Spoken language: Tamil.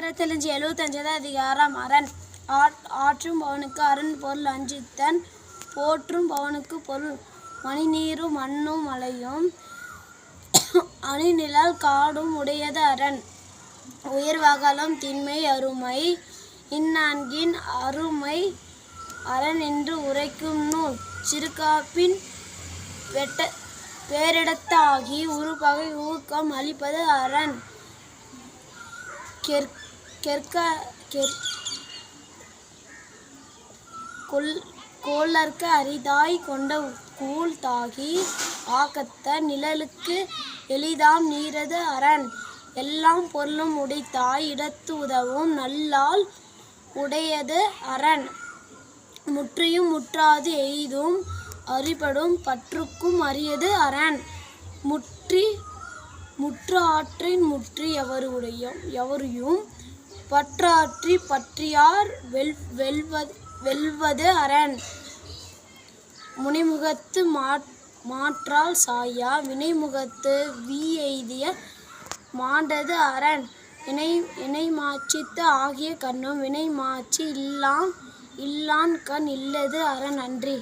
ஆயிரத்தி எழுபத்தஞ்சாவது அதிகாரம் அரண். ஆற்றும் பவனுக்கு அரண் பொருள் அஞ்சித்தன் போற்றும் பவனுக்கு பொருள் மணிநீரும் மண்ணும் மலையும். அணிநிழல் காடும் உடையது அரண். உயர்வகலம் திண்மை அருமை. இந்நான்கின் அருமை அரண் என்று உரைக்கும் நூல். சிறுகாப்பின் வெட்ட பேரிடத்தாகி உருபகை ஊக்கம் அளிப்பது அரண். கெற் கெற்க கெற் கொல் கோளர்க்க அரிதாய் கொண்ட கூழ் தாகி ஆக்கத்த நிழலுக்கு எளிதாம் நீரது அரண். எல்லாம் பொருளும் உடைத்தாய் இடத்து உதவும் நல்லால் உடையது அரண். முற்றியும் முற்றாது எய்தும் அறிபடும் பற்றுக்கும் அரியது அரண். முற்றி முற்று ஆற்றின் முற்றி எவருடைய எவரையும் பற்றாற்றி பற்றியார் வெல் வெல்வது வெல்வது அரண். முனிமுகத்து மா மாற்றால் சாயா வினைமுகத்து வீ எய்திய மாண்டது அரண். இணை இணைமாச்சித்து ஆகிய கண்ணும் வினை மாட்சி இல்லாம் இல்லான் கண் இல்லது அரண் அன்றி.